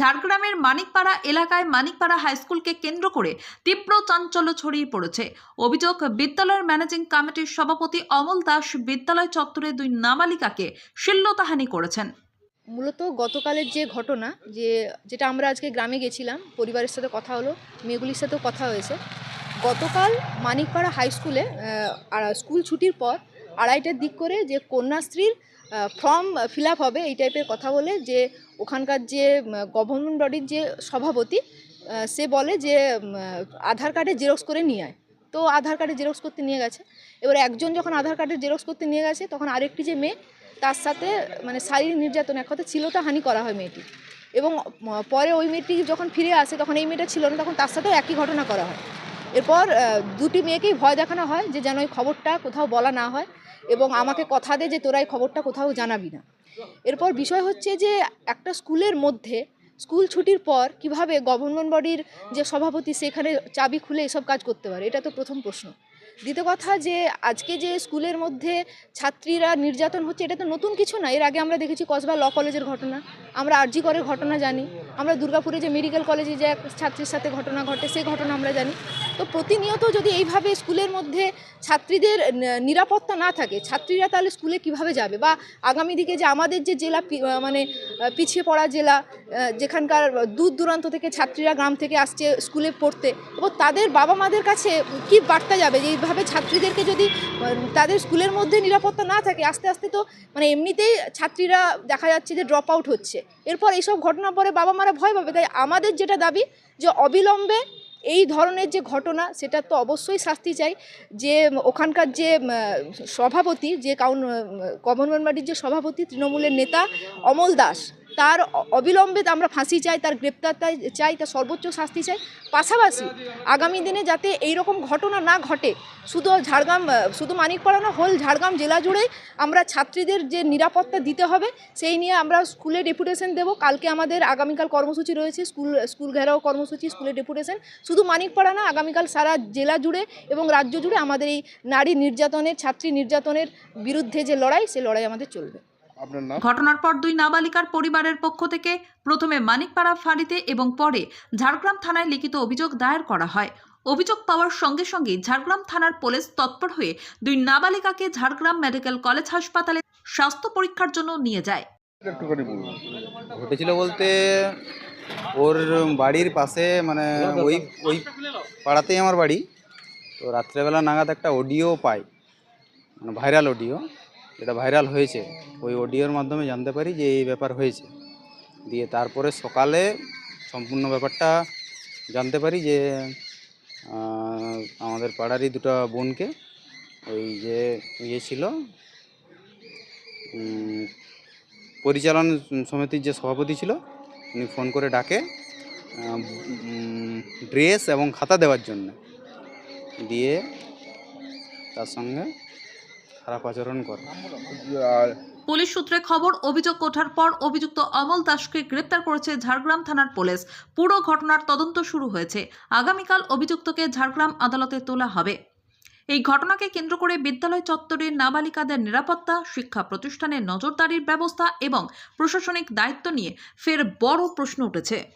ঝাড়গ্রামের মানিকপাড়া এলাকায় মানিকপাড়া হাইস্কুলকে কেন্দ্র করে তীব্র চাঞ্চল্য ছড়িয়ে পড়েছে। অভিযোগ, বিদ্যালয়ের ম্যানেজিং কমিটির সভাপতি অমল দাস বিদ্যালয় চত্বরে দুই নাবালিকাকে শিল্লতাহানি করেছেন। মূলত গতকালের যে ঘটনা, যে যেটা আমরা আজকে গ্রামে গেছিলাম, পরিবারের সাথে কথা হলো, মেয়েগুলির সাথেও কথা হয়েছে। গতকাল মানিকপাড়া হাই স্কুলে স্কুল ছুটির পর আড়াইটার দিক করে যে কন্যাশ্রীর ফর্ম ফিল হবে এই টাইপের কথা বলে যে ওখানকার যে গভর্নমেন্ট বডির যে সভাপতি সে বলে যে আধার কার্ডে জেরক্স করে নিয়ে আয়। তো আধার কার্ডে জেরক্স করতে নিয়ে গেছে। এবার একজন যখন আধার কার্ডে জেরক্স করতে নিয়ে গেছে, তখন আরেকটি যে মেয়ে, তার সাথে মানে শারীরিক নির্যাতন, এক কথা ছিল তা হানি করা হয় মেয়েটি। এবং পরে ওই মেয়েটি যখন ফিরে আসে, তখন এই মেয়েটা ছিল না, তখন তার সাথেও একই ঘটনা করা হয়। এরপর দুটি মেয়েকেই ভয় দেখানো হয় যে যেন ওই খবরটা কোথাও বলা না হয়। এবং আমাকে কথা দে যে তোরা এই খবরটা কোথাও জানাবি না। এরপর বিষয় হচ্ছে যে একটা স্কুলের মধ্যে স্কুল ছুটির পর কীভাবে গভর্নমেন্ট বডির যে সভাপতি সেখানে চাবি খুলে এসব কাজ করতে পারে, এটা তো প্রথম প্রশ্ন। দ্বিতীয় কথা যে আজকে যে স্কুলের মধ্যে ছাত্রীরা নির্যাতন হচ্ছে, এটা তো নতুন কিছু না। এর আগে আমরা দেখেছি কসবা ল কলেজের ঘটনা। আমরা আরজি করে ঘটনা জানি। আমরা দুর্গাপুরে যে মেডিকেল কলেজে যে এক ছাত্রীর সাথে ঘটনা ঘটে সেই ঘটনা আমরা জানি। তো প্রতিনিয়ত যদি এইভাবে স্কুলের মধ্যে ছাত্রীদের নিরাপত্তা না থাকে, ছাত্রীরা তাহলে স্কুলে কীভাবে যাবে? বা আগামী দিকে যে আমাদের যে জেলা মানে পিছিয়ে পড়া জেলা যেখানকার দূর দূরান্ত থেকে ছাত্রীরা গ্রাম থেকে আসছে স্কুলে পড়তে এবং তাদের বাবা মাদের কাছে কি বার্তা যাবে যে এইভাবে ছাত্রীদেরকে যদি তাদের স্কুলের মধ্যে নিরাপত্তা না থাকে, আস্তে আস্তে তো মানে এমনিতেই ছাত্রীরা দেখা যাচ্ছে যে ড্রপ আউট হচ্ছে। এরপর এইসব ঘটনার পরে বাবা মারা ভয় পাবে। তাই আমাদের যেটা দাবি, যে অবিলম্বে এই ধরনের যে ঘটনা, সেটা তো অবশ্যই শাস্তি চাই। যে ওখানকার যে সভাপতি, যে কাউন গভর্নমেন্ট বডির যে সভাপতি, তৃণমূলের নেতা অমল দাস তার অবিলম্বে আমরা ফাঁসি চাই, তার গ্রেপ্তার চাই- তার সর্বোচ্চ শাস্তি চাই। পাশাপাশি আগামী দিনে যাতে এই রকম ঘটনা না ঘটে, শুধু ঝাড়গ্রাম শুধু মানিকপাড়া না হোল ঝাড়গ্রাম জেলা জুড়ে আমরা ছাত্রীদের যে নিরাপত্তা দিতে হবে, সেই নিয়ে আমরা স্কুলে ডেপুটেশন দেব। কালকে আমাদের আগামীকাল কর্মসূচি রয়েছে, স্কুল স্কুল ঘেরাও কর্মসূচি, স্কুলে ডেপুটেশন। শুধু মানিকপাড়া না, আগামীকাল সারা জেলা জুড়ে এবং রাজ্য জুড়ে আমাদের এই নারী নির্যাতনের, ছাত্রী নির্যাতনের বিরুদ্ধে যে লড়াই সে লড়াই আমাদের চলবে। ঘটনার পর দুই নাবালিকার পরিবারের পক্ষ থেকে প্রথমে মানিকপাড়া ফাঁড়িতে এবং পরে ঝাড়গ্রাম থানায় লিখিত অভিযোগ দায়ের করা হয়। অভিযোগ পাওয়ার সঙ্গে সঙ্গে ঝাড়গ্রাম থানার পুলিশ তৎপর হয়ে দুই নাবালিকাকে ঝাড়গ্রাম মেডিকেল কলেজ হাসপাতালে স্বাস্থ্য পরীক্ষার জন্য নিয়ে যায়। ঘটেছিল বলতে ওর বাড়ির পাশে মানে ওই ওই পাড়াতেই আমার বাড়ি। তো রাত্রেবেলা নাগাদ একটা অডিও পাই মানে ভাইরাল অডিও। যেটা ভাইরাল হয়েছে, ওই অডিওর মাধ্যমে জানতে পারি যে এই ব্যাপার হয়েছে। দিয়ে তারপরে সকালে সম্পূর্ণ ব্যাপারটা জানতে পারি যে আমাদের পাড়ারই দুটো বোনকে, ওই যে ইয়ে ছিল পরিচালন সমিতির যে সভাপতি ছিল, উনি ফোন করে ডাকে ড্রেস এবং খাতা দেওয়ার জন্য। দিয়ে তার সঙ্গে খারাপ আচরণ করে। আর পুলিশ সূত্রে খবর অভিযোগ ওঠার পর অভিযুক্ত অমল দাসকে গ্রেপ্তার করেছে ঝাড়গ্রাম থানার পুলিশ। পুরো ঘটনার তদন্ত শুরু হয়েছে। আগামীকাল অভিযুক্তকে ঝাড়গ্রাম আদালতে তোলা হবে। এই ঘটনাকে কেন্দ্র করে বিদ্যালয় চত্বরে নাবালিকাদের নিরাপত্তা শিক্ষা প্রতিষ্ঠানের নজরদারির ব্যবস্থা এবং প্রশাসনিক দায়িত্ব নিয়ে ফের বড় প্রশ্ন উঠেছে।